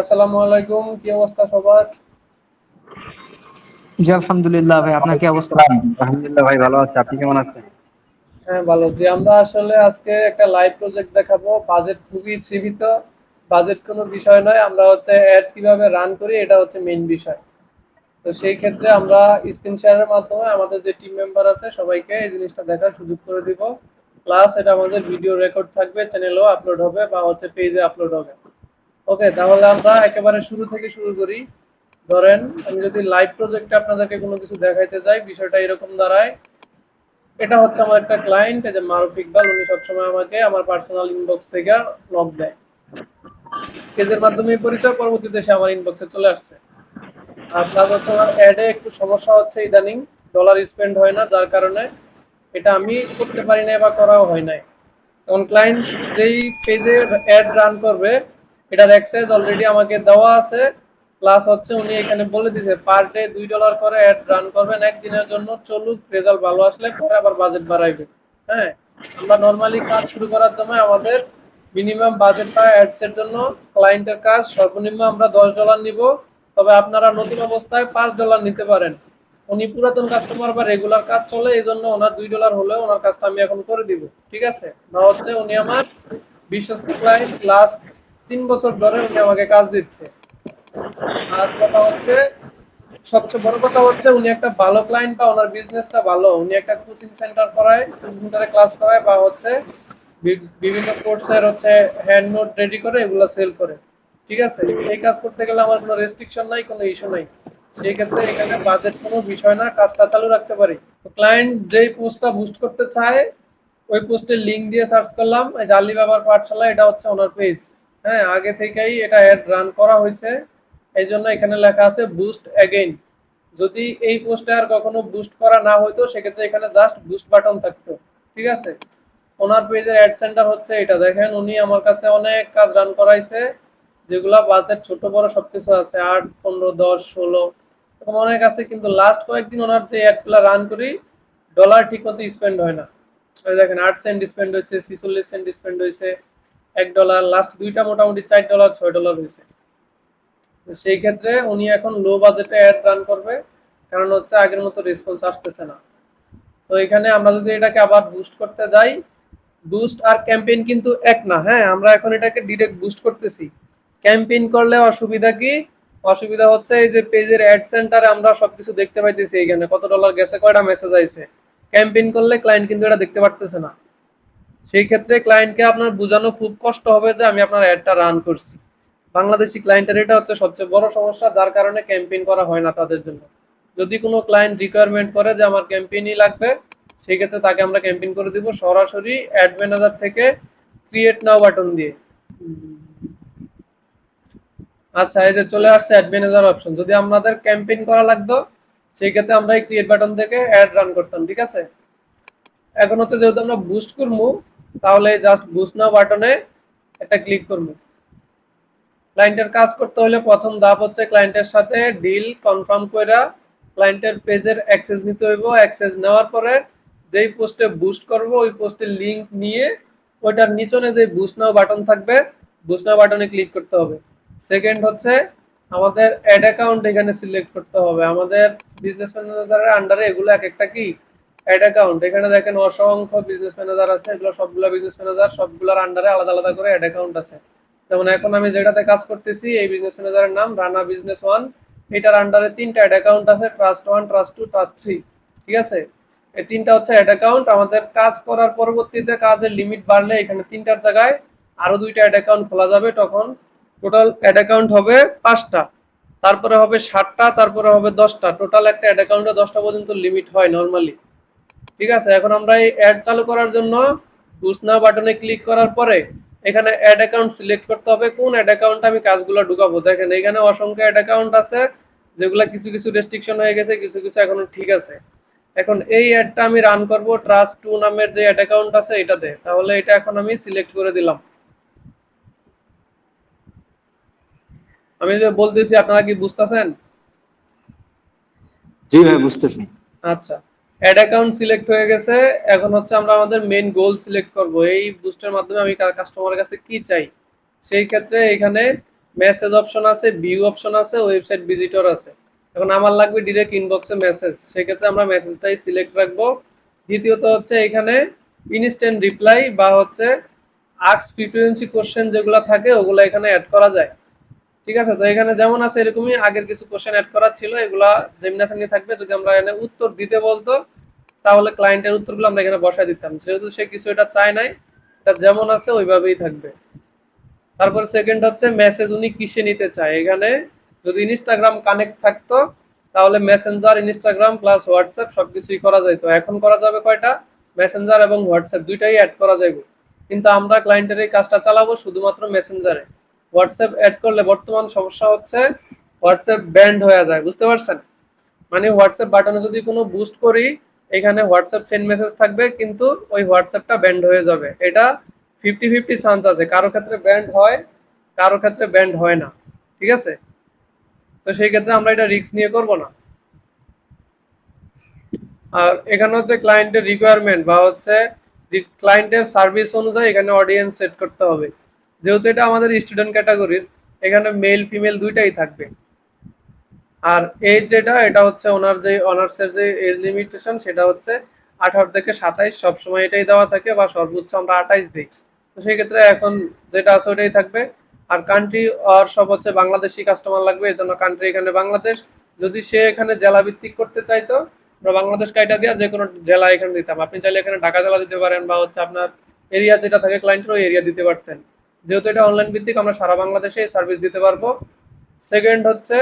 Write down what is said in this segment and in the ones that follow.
আসসালামু আলাইকুম। কি অবস্থা সবার? জি আলহামদুলিল্লাহ ভাই আপনার কি অবস্থা? আলহামদুলিল্লাহ ভাই ভালো আছে। আপনি কেমন আছেন? হ্যাঁ ভালো। জি আমরা আসলে আজকে একটা লাইভ প্রজেক্ট দেখাবো। বাজেট খুবই সীমিত। বাজেট কোনো বিষয় নয়। আমরা হচ্ছে অ্যাড কীভাবে রান করি এটা হচ্ছে মেইন বিষয়। তো সেই ক্ষেত্রে আমরা স্ক্রিন শেয়ারের মাধ্যমে আমাদের যে টিম মেম্বার আছে সবাইকে এই জিনিসটা দেখার সুযোগ করে দিব। প্লাস এটা আমাদের ভিডিও রেকর্ড থাকবে চ্যানেলেও আপলোড হবে বা হচ্ছে পেজে আপলোড হবে। ওকে তাহলে আমরা একেবারে শুরু থেকে শুরু করি। ধরেন, আমি যদি লাইভ প্রজেক্টে আপনাদেরকে কোনো কিছু দেখাইতে যাই, বিষয়টা এরকম দাঁড়ায়। এটা হচ্ছে আমার একটা ক্লায়েন্ট যে মারুফ ইকবাল, উনি সবসময় আমাকে আমার পার্সোনাল ইনবক্স থেকে নক দেয়। পেজের মাধ্যমে পরিচয়, পরবর্তীতে সে আমার ইনবক্সে চলে আসছে। আর প্লাস হচ্ছে আমার অ্যাডে একটু সমস্যা হচ্ছে ইদানিং ডলার স্পেন্ড হয় না, যার কারণে এটা আমি করতে পারি না বা করাও হয় নাই। তখন ক্লায়েন্ট যেই পেজে অ্যাড রান করবে এটার অ্যাক্সেস অলরেডি আমাকে দেওয়া আছে। প্লাস হচ্ছে উনি এখানে বলে দিছে পার ডে দুই ডলার করে অ্যাড রান করবেন একদিনের জন্য, চলুক রেজাল্ট ভালো আসলে পরে আবার বাজেট বাড়াইবে। হ্যাঁ? আমরা নর্মালি কাজ শুরু করার জন্য আমাদের মিনিমাম বাজেটটা অ্যাডস এর জন্য ক্লায়েন্টের কাজ সর্বনিম্ন আমরা দশ ডলার নিব। তবে আপনারা নতুন অবস্থায় পাঁচ ডলার নিতে পারেন। উনি পুরাতন কাস্টমার বা রেগুলার কাজ চলে, এই জন্য ওনার দুই ডলার হলেও ওনার কাজটা আমি এখন করে দিব। ঠিক আছে? না হচ্ছে উনি আমার বিশ্বস্ত ক্লায়েন্ট লাস্ট তিন বছর ধরে উনি আমাকে কাজ দিচ্ছে। আর কথা হচ্ছে, সবচেয়ে বড় কথা হচ্ছে উনি একটা ভালো ক্লায়েন্ট বা ওনার বিজনেসটা ভালো। উনি একটা কোচিং সেন্টার করায় কোচিং সেন্টারে ক্লাস করায় বা হচ্ছে বিভিন্ন কোর্সের হচ্ছে হ্যান্ড নোট রেডি করে এগুলো সেল করে। ঠিক আছে? এই কাজ করতে গেলে আমার কোনো রেস্ট্রিকশন নাই, কোনো ইস্যু নাই। সেই ক্ষেত্রে এখানে বাজেট কোনো বিষয় না, কাজটা চালু রাখতে পারি। তো ক্লায়েন্ট যেই পোস্টটা বুস্ট করতে চায়, ওই পোস্টের লিঙ্ক দিয়ে সার্চ করলাম। এই যে আলিবাবার পাঠশালা এটা হচ্ছে ওনার পেজ হ্যাঁ আগে থেকেই এটা অ্যাড রান করা হয়েছে। এই জন্য এখানে লেখা আছে বুস্ট অ্যাগেইন যদি এই পোস্টে আর কখনো বুস্ট করা না হইতো, সেক্ষেত্রে এখানে জাস্ট বুস্ট বাটন থাকতো। ঠিক আছে? ওনার পেজের অ্যাড সেন্টার হচ্ছে এটা। দেখেন, উনি আমার কাছে অনেক কাজ রান করাইছে, যেগুলা বাজেট ছোট, বড় সবকিছু আছে। আট, পনেরো, দশ, ষোলো, এরকম অনেক আছে। কিন্তু লাস্ট কয়েকদিন ওনার যে অ্যাডগুলো রান করি ডলার ঠিক মতো স্পেন্ড হয় না। দেখেন, আট সেন্ট স্পেন্ড হয়েছে ছিচল্লিশ সেন্ট স্পেন্ড হয়েছে এক ডলার লাস্ট দুইটা মোটামুটি চার ডলার ছয় ডলার হয়েছে। সেই ক্ষেত্রে উনি এখন লো বাজেটে অ্যাড রান করবে, কারণ হচ্ছে আগের মতো রেসপন্স আসতেছে না। তো এখানে আমরা যদি এটাকে আবার বুস্ট করতে যাই বুস্ট আর ক্যাম্পেইন কিন্তু এক না হ্যাঁ? আমরা এখন এটাকে ডিরেক্ট বুস্ট করতেছি। ক্যাম্পেইন করলে অসুবিধা কি? অসুবিধা হচ্ছে এই যে পেজের অ্যাড সেন্টারে আমরা সবকিছু দেখতে পাইতেছি এখানে। কত ডলার গেছে, কয়টা মেসেজ আইছে। ক্যাম্পেইন করলে ক্লায়েন্ট কিন্তু এটা দেখতে পারতেছে না। সেই ক্ষেত্রে ক্লায়েন্টকে আপনার বোঝানো খুব কষ্ট হবে যে আমি আপনার অ্যাডটা রান করছি। বাংলাদেশি ক্লায়েন্টের এটা হচ্ছে সবচেয়ে বড় সমস্যা, যার কারণে ক্যাম্পেইন করা হয় না তাদের জন্য। যদি কোনো ক্লায়েন্ট রিকোয়ারমেন্ট করে যে আমার ক্যাম্পেইনই লাগবে, সেই ক্ষেত্রে তাকে আমরা ক্যাম্পেইন করে দিব সরাসরি অ্যাড ম্যানেজার থেকে ক্রিয়েট নাও বাটন দিয়ে। আচ্ছা এই যে চলে আসছে অ্যাড ম্যানেজার অপশন যদি আমাদের ক্যাম্পেইন করা লাগতো, সেই ক্ষেত্রে আমরা এই ক্রিয়েট বাটন থেকে অ্যাড রান করতাম, ঠিক আছে? এখন হচ্ছে যেহেতু আমরা বুস্ট করব তাহলে জাস্ট বুস্ট নাও বাটনে একটা ক্লিক করব। ক্লায়েন্টের কাজ করতে হলে প্রথম ধাপ হচ্ছে ক্লায়েন্টের সাথে ডিল কনফার্ম কইরা ক্লায়েন্টের পেজের অ্যাক্সেস নিতে হইব। অ্যাক্সেস নেওয়ার পরে যেই পোস্টে বুস্ট করব, ওই পোস্টের লিংক নিয়ে ওইটার নিচনে যে বুস্ট নাও বাটন থাকবে বুস্ট নাও বাটনে ক্লিক করতে হবে। সেকেন্ড হচ্ছে আমাদের অ্যাড অ্যাকাউন্ট এখানে সিলেক্ট করতে হবে। আমাদের বিজনেস ম্যানেজারের আন্ডারে এগুলো এক একটা কি অ্যাড অ্যাকাউন্ট এখানে দেখেন অসংখ্য বিজনেস ম্যানেজার আছে, এগুলো সবগুলো বিজনেস ম্যানেজার সবগুলোর আন্ডারে আলাদা আলাদা করে অ্যাড অ্যাকাউন্ট আছে। যেমন এখন আমি যেটাতে কাজ করতেছি, এই বিজনেস ম্যানেজারের নাম রানা বিজনেস ওয়ান এটার আন্ডারে তিনটা অ্যাড অ্যাকাউন্ট আছে trust one trust two trust three ঠিক আছে? এই তিনটা হচ্ছে অ্যাড অ্যাকাউন্ট আমাদের কাজ করার পরবর্তীতে কাজের লিমিট বাড়লে এখানে তিনটার জায়গায় আরও দুইটা অ্যাড অ্যাকাউন্ট খোলা যাবে তখন। টোটাল অ্যাড অ্যাকাউন্ট হবে পাঁচটা, তারপরে হবে ষাটটা তারপরে হবে দশটা। টোটাল একটা অ্যাড অ্যাকাউন্টে দশটা পর্যন্ত লিমিট হয় নর্মালি ঠিক আছে এখন আমরা এই অ্যাড চালু করার জন্য বুসনা বাটনে ক্লিক করার পরে এখানে অ্যাড অ্যাকাউন্ট সিলেক্ট করতে হবে। কোন অ্যাড অ্যাকাউন্টে আমি কাজগুলো ঢুকাবো? দেখেন এখানে অসংখ্য অ্যাড অ্যাকাউন্ট আছে যেগুলো কিছু কিছু রেস্ট্রিকশন হয়ে গেছে কিছু কিছু এখনও ঠিক আছে। এখন এই অ্যাডটা আমি রান করব ট্রাস্ট টু নামের যে অ্যাড অ্যাকাউন্ট আছে এটাতে তাহলে এটা এখন আমি সিলেক্ট করে দিলাম। আমি যে বলতেছি আপনারা কি বুঝতেছেন? জি ভাই বুঝতেছি। আচ্ছা। অ্যাড অ্যাকাউন্ট সিলেক্ট হয়ে গেছে। এখন হচ্ছে আমরা আমাদের মেন গোল সিলেক্ট করব। এই বুস্টের মাধ্যমে আমি কাস্টমারের কাছে কি চাই? সেই ক্ষেত্রে এখানে মেসেজ অপশন আছে ভিউ অপশন আছে ওয়েবসাইট ভিজিটর আছে। এখন আমার লাগবে ডিরেক্ট ইনবক্সে মেসেজ সেক্ষেত্রে আমরা মেসেজটাই সিলেক্ট রাখব। দ্বিতীয়ত হচ্ছে এখানে ইনস্ট্যান্ট রিপ্লাই বা হচ্ছে আক্স ফ্রিকুয়েন্সি কোশ্চেন যেগুলো থাকে, ওগুলো এখানে অ্যাড করা যায়। ঠিক আছে? তো এখানে যেমন আছে এরকমই আগের কিছু কোশ্চেন অ্যাড করা ছিল, এগুলা সামনে থাকবে। যদি আমরা এখানে উত্তর দিতে বলতো, তাহলে ক্লায়েন্টের উত্তরগুলো আমরা এখানে বসায় দিতাম। যেহেতু সে কিছু এটা চায় নাই, এটা যেমন আছে ওইভাবেই থাকবে। তারপর সেকেন্ড হচ্ছে মেসেজ উনি কিসে নিতে চায়? এখানে যদি ইনস্টাগ্রাম কানেক্ট থাকতো, তাহলে মেসেঞ্জার ইনস্টাগ্রাম প্লাস হোয়াটসঅ্যাপ সবকিছুই করা যেত এখন করা যাবে কয়টা? মেসেঞ্জার এবং হোয়াটসঅ্যাপ দুইটাই অ্যাড করা যাবে কিন্তু আমরা ক্লায়েন্টের এই কাজটা চালাবো শুধুমাত্র মেসেঞ্জারে হোয়াটসঅ্যাপ অ্যাড করলে বর্তমান সমস্যা হচ্ছে হোয়াটসঅ্যাপ ব্যান্ড হয়ে যায়, বুঝতে পারছেন? মানে হোয়াটসঅ্যাপ বাটনে যদি কোনো বুস্ট করি, এখানে হোয়াটসঅ্যাপ সেন্ড মেসেজ থাকবে, কিন্তু ওই হোয়াটসঅ্যাপটা ব্যান্ড হয়ে যাবে। এটা ফিফটি ফিফটি চান্স আছে। কারও ক্ষেত্রে ব্যান্ড হয়, কারও ক্ষেত্রে ব্যান্ড হয় না। ঠিক আছে? তো সেই ক্ষেত্রে আমরা এটা রিস্ক নিয়ে করব না। আর এখানে হচ্ছে ক্লায়েন্টের রিকোয়ারমেন্ট বা হচ্ছে ক্লায়েন্টের সার্ভিস অনুযায়ী এখানে অডিয়েন্স সেট করতে হবে। যেহেতু এটা আমাদের স্টুডেন্ট ক্যাটাগরির এখানে মেল ফিমেল দুইটাই থাকবে। আর এজ যেটা, এটা হচ্ছে ওনার যে অনার্সের যে এজ লিমিটেশন সেটা হচ্ছে আঠারো থেকে সাতাইশ। সবসময় এটাই দেওয়া থাকে বা সর্বোচ্চ আমরা আঠাইশ দিই। তো সেই ক্ষেত্রে এখন যেটা আছে ওটাই থাকবে। আর কান্ট্রি আর সব হচ্ছে বাংলাদেশি কাস্টমার লাগবে, এই জন্য কান্ট্রি এখানে বাংলাদেশ। যদি সে এখানে জেলা ভিত্তিক করতে চাইতো, আমরা বাংলাদেশ কাইটা দিয়া যে কোনো জেলা এখানে দিতাম। আপনি চাইলে এখানে ঢাকা জেলা দিতে পারেন বা হচ্ছে আপনার এরিয়া যেটা থাকে ক্লায়েন্টের ওই এরিয়া দিতে পারতেন। যেহেতু এটা অনলাইন ভিত্তিক, আমরা সারা বাংলাদেশে সার্ভিস দিতে পারব। সেকেন্ড হচ্ছে,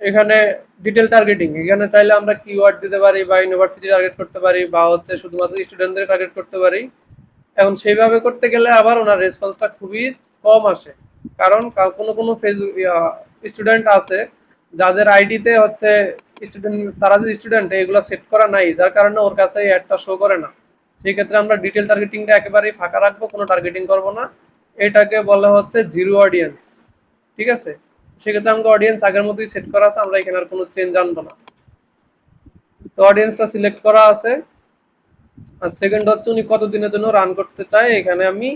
এখানে ডিটেল টার্গেটিং এখানে চাইলে আমরা কিওয়ার্ড দিতে পারি বা ইউনিভার্সিটি টার্গেট করতে পারি বা হচ্ছে শুধুমাত্র স্টুডেন্টদের টার্গেট করতে পারি। এখন সেইভাবে করতে গেলে আবার ওনার রেসপন্সটা খুবই কম আসে। কারণ কোনো কোনো ফেসবুক স্টুডেন্ট আছে, যাদের আইডিতে হচ্ছে স্টুডেন্ট তারা যে স্টুডেন্ট এগুলো সেট করা নাই, যার কারণে ওর কাছে অ্যাডটা শো করে না। সেই ক্ষেত্রে আমরা ডিটেল টার্গেটিংটা একেবারেই ফাঁকা রাখব, কোনো টার্গেটিং করব না। এটাকে বলা হচ্ছে জিরো অডিয়েন্স ঠিক আছে? সেক্ষেত্রে আমাকে অডিয়েন্স আগের মতোই সেট করা আছে, আমরা এখানে আর কোনো চেঞ্জ আনব না। তো অডিয়েন্সটা সিলেক্ট করা আছে। আর সেকেন্ড হচ্ছে উনি কত দিনের জন্য রান করতে চায়, এখানে আমি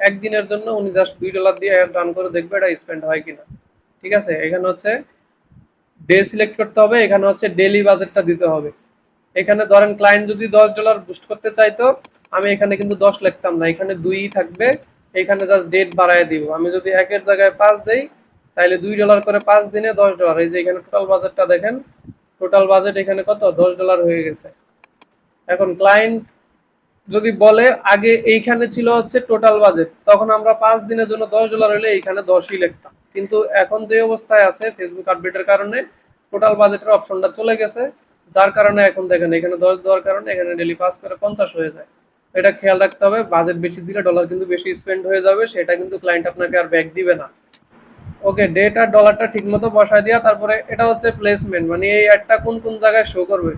একদিনের জন্য উনি জাস্ট দুই ডলার দিয়ে রান করে দেখবে এটা স্পেন্ড হয় কিনা। ঠিক আছে? এখানে হচ্ছে ডে সিলেক্ট করতে হবে, এখানে হচ্ছে ডেলি বাজেটটা দিতে হবে। এখানে ধরেন ক্লায়েন্ট যদি দশ ডলার বুস্ট করতে চাইতো, আমি এখানে কিন্তু দশ লিখতাম না, এখানে দুই থাকবে। এখানে জাস্ট ডেট বাড়ায় দিব। আমি যদি একের জায়গায় পাঁচ দেই, তাইলে দুই ডলার করে পাঁচ দিনে দশ ডলার এই যে এখানে টোটাল বাজেটটা দেখেন টোটাল বাজেট এখানে কত? দশ ডলার হয়ে গেছে। এখন ক্লায়েন্ট যদি বলে, আগে এইখানে ছিল হচ্ছে টোটাল বাজেট তখন আমরা পাঁচ দিনের জন্য দশ ডলার হলে এইখানে দশই লিখতাম। কিন্তু এখন যে অবস্থায় আছে ফেসবুক আপডেটের কারণে টোটাল বাজেটের অপশনটা চলে গেছে। যার কারণে এখন দেখেন, এখানে দশ দেওয়ার কারণে এখানে ডেলি পাস করে পঞ্চাশ হয়ে যায়। এটা খেয়াল রাখতে হবে বাজেট বেশি দিলে ডলার কিন্তু বেশি স্পেন্ড হয়ে যাবে, সেটা কিন্তু ক্লায়েন্ট আপনাকে আর ব্যাক দিবে না। ওকে ডেট আর ডলারটা ঠিকমতো বসায় দেওয়া তারপরে এটা হচ্ছে প্লেসমেন্ট মানে এই অ্যাডটা কোন কোন জায়গায় শো করবে?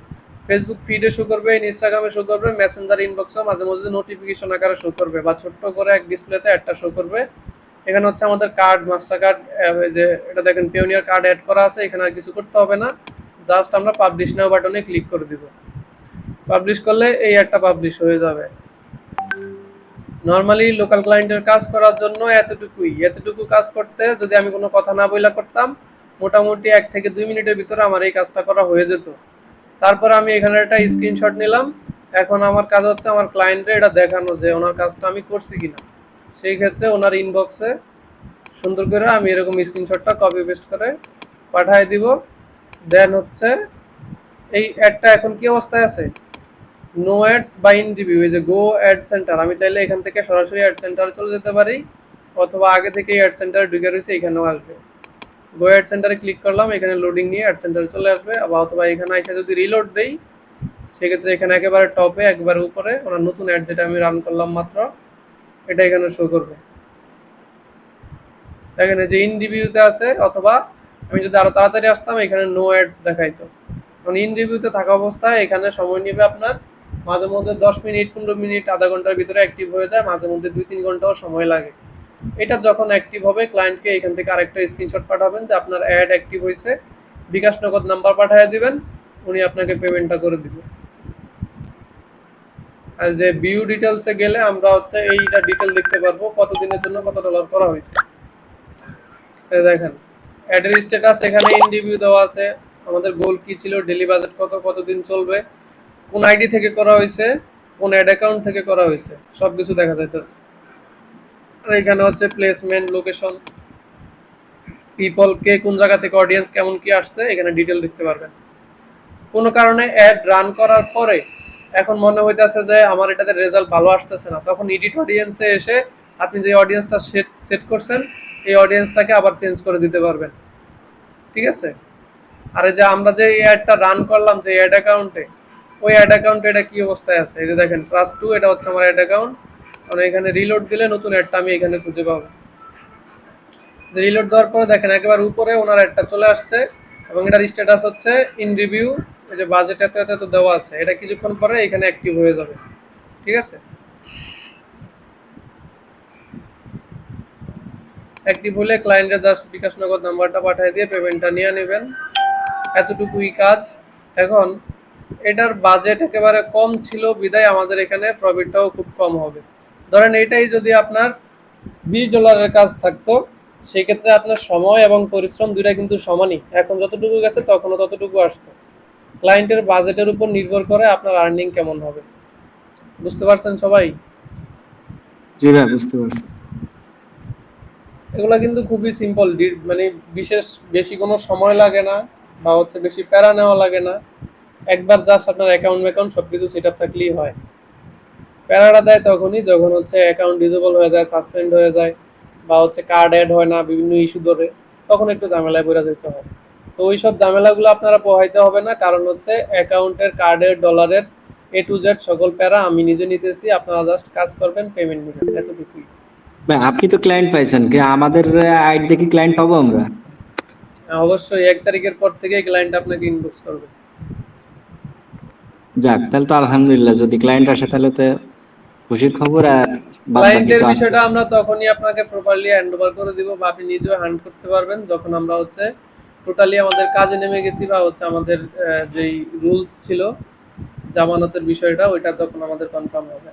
ফেসবুক ফিডে শো করবে ইনস্টাগ্রামে শো করবে মেসেঞ্জার ইনবক্সে মাঝে মাঝে নোটিফিকেশন আকারে শো করবে, বা ছোট্ট করে এক ডিসপ্লেতে অ্যাডটা শো করবে। এখানে হচ্ছে আমাদের কার্ড মাস্টার কার্ড যে এটা দেখেন পেওনিয়ার কার্ড অ্যাড করা আছে, এখানে আর কিছু করতে হবে না জাস্ট আমরা পাবলিশ নাও বাটনে ক্লিক করে দিব। পাবলিশ করলে এই একটা পাবলিশ হয়ে যাবে। নর্মালি লোকাল ক্লায়েন্টের কাজ করার জন্য এতটুকুই। এতটুকু কাজ করতে যদি আমি কোনো কথা না বইলা করতাম, মোটামুটি এক থেকে দুই মিনিটের ভিতরে আমার এই কাজটা করা হয়ে যেত। তারপর আমি এখানে একটা স্ক্রিনশট নিলাম। এখন আমার কাজ হচ্ছে আমার ক্লায়েন্টে এটা দেখানো যে ওনার কাজটা আমি করছি কিনা। সেই ক্ষেত্রে ওনার ইনবক্সে সুন্দর করে আমি এরকম স্ক্রিনশটটা কপি পেস্ট করে পাঠিয়ে দিব। দেন হচ্ছে এই অ্যাডটা এখন কি অবস্থায় আছে? নো অ্যাডস বা ইন রিভিউ এই যে গো অ্যাড সেন্টার আমি চাইলে এখান থেকে সরাসরি অ্যাড সেন্টারে চলে যেতে পারি, অথবা আগে থেকে অ্যাড সেন্টারে ঢুকে রয়েছে, এখানেও আসবে। গো অ্যাড সেন্টারে ক্লিক করলাম, এখানে লোডিং নিয়ে অ্যাড সেন্টারে চলে আসবে, আবার অথবা এখানে এসে যদি রিলোড দেই, সেক্ষেত্রে এখানে একেবারে টপে একবার উপরে ওনার নতুন অ্যাড যেটা আমি রান করলাম মাত্র, এটা এখানে শো করবে। এখানে যে ইন রিভিউতে আছে, অথবা আমি যদি আরও তাড়াতাড়ি আসতাম, এখানে নো অ্যাডস দেখাইতো। কারণ ইন রিভিউতে থাকা অবস্থায় এখানে সময় নেবে আপনার মাঝে মধ্যে দশ মিনিট, পনেরো মিনিট, আধা ঘণ্টার ভিতরে অ্যাক্টিভ হয়ে যায়, মাঝে মধ্যে দুই তিন ঘন্টাও সময় লাগে। এটা যখন অ্যাক্টিভ হবে ক্লায়েন্টকে এখান থেকে আরেকটা স্ক্রিনশট পাঠাবেন যে আপনার অ্যাড অ্যাক্টিভ হয়েছে বিকাশ নগদ নাম্বার পাঠিয়ে দিবেন, উনি আপনাকে পেমেন্টটা করে দিবে। আর যে ভিউ ডিটেলসে গেলে আমরা হচ্ছে এইটা ডিটেল দেখতে পারব কত দিনের জন্য কত ডলার করা হয়েছে দেখেন অ্যাডের স্ট্যাটাস এখানে ইন্ডিভিউ দেওয়া আছে। আমাদের গোল কি ছিল? ডেলি বাজেট কত, কতদিন চলবে? কোন আইডি থেকে করা হয়েছে, কোন অ্যাড অ্যাকাউন্ট থেকে করা হয়েছে সব কিছু দেখা যাইতেছে। আর এখানে হচ্ছে প্লেসমেন্ট লোকেশন পিপল কে কোন জায়গা থেকে অডিয়েন্স কেমন কি আসছে, এখানে ডিটেল দেখতে পারবেন। কোনো কারণে অ্যাড রান করার পরে এখন মনে হইতেছে যে আমার এটাতে রেজাল্ট ভালো আসতেছে না। তখন এডিট অডিয়েন্সে এসে আপনি যে অডিয়েন্সটা সেট সেট করছেন, এই অডিয়েন্সটাকে আবার চেঞ্জ করে দিতে পারবেন। ঠিক আছে? আর যে আমরা যে অ্যাডটা রান করলাম, যে অ্যাড অ্যাকাউন্টে ওই অ্যাড অ্যাকাউন্টে এটা কি অবস্থায় আছে? এই যে দেখেন ট্রাস্ট টু এটা হচ্ছে আমার অ্যাড অ্যাকাউন্ট মানে এখানে রিলোড দিলে নতুন অ্যাডটা আমি এখানে খুঁজে পাবো। রিলোড দেওয়ার পরে দেখেন, একেবারে উপরে ওনার অ্যাডটা চলে আসছে এবং এটার স্ট্যাটাস হচ্ছে ইন রিভিউ এই যে বাজেট এত এত দেওয়া আছে। এটা কিছুক্ষণ পরে এখানে অ্যাক্টিভ হয়ে যাবে। ঠিক আছে? অ্যাক্টিভ হলে ক্লায়েন্টের জাস্ট বিকাশ নগদ নাম্বারটা পাঠিয়ে দিয়ে পেমেন্টটা নিয়ে নেবেন। এতটুকুই কাজ। এখন এটার বাজেট একেবারে কম ছিল বিদায় আমাদের এখানে প্রফিটটাও খুব কম হবে। ধরেন এটাই যদি আপনার বিশ ডলারের কাজ থাকতো সেই ক্ষেত্রে আপনার সময় এবং পরিশ্রম দুইটা কিন্তু সমানই। এখন যতটুকু গেছে তখনও ততটুকু আসতো। ক্লায়েন্টের বাজেটের উপর নির্ভর করে আপনার আর্নিং কেমন হবে। বুঝতে পারছেন সবাই? জি ভাই বুঝতে পারছি। এগুলো কিন্তু খুবই সিম্পল মানে বিশেষ বেশি কোনো সময় লাগে না বা হচ্ছে বেশি প্যারা নেওয়া লাগে না। একবার জাস্ট আপনার অ্যাকাউন্ট অ্যাকাউন্ট সব কিছু সেট আপ থাকলেই হয়। প্যারাটা দেয় তখনই যখন হচ্ছে অ্যাকাউন্ট ডিজেবল হয়ে যায় সাসপেন্ড হয়ে যায় বা হচ্ছে কার্ড অ্যাড হয় না বিভিন্ন ইস্যু ধরে তখন একটু ঝামেলায় পড়ে যেতে হয়। তো ওই সব ঝামেলাগুলো আপনারা পোহাইতে হবে না কারণ হচ্ছে অ্যাকাউন্টের কার্ডের ডলারের এ টু জেড সকল প্যারা আমি নিজে নিতেছি আপনারা জাস্ট কাজ করবেন পেমেন্ট নেবেন এতটুকুই। ভাই আপনি তো ক্লায়েন্ট পাইছেন কি আমাদের আইডি কি ক্লায়েন্ট পাবো আমরা? হ্যাঁ, অবশ্যই এক তারিখের পর থেকে ক্লায়েন্ট আপনাকে ইনবক্স করবে। যাক তাহলে তো আলহামদুলিল্লাহ যদি ক্লায়েন্ট আসে তাহলে তো খুশির খবর আর ক্লায়েন্টের বিষয়টা আমরা তখনই আপনাকে প্রপারলি হ্যান্ড ওভার করে দিব বা আপনি নিজেও হ্যান্ড করতে পারবেন যখন আমরা হচ্ছে টোটালি আমাদের কাজে নেমে গেছি বা হচ্ছে আমাদের যেই রুলস ছিল জামানতের বিষয়টা ওইটা তখন আমাদের কনফার্ম হবে।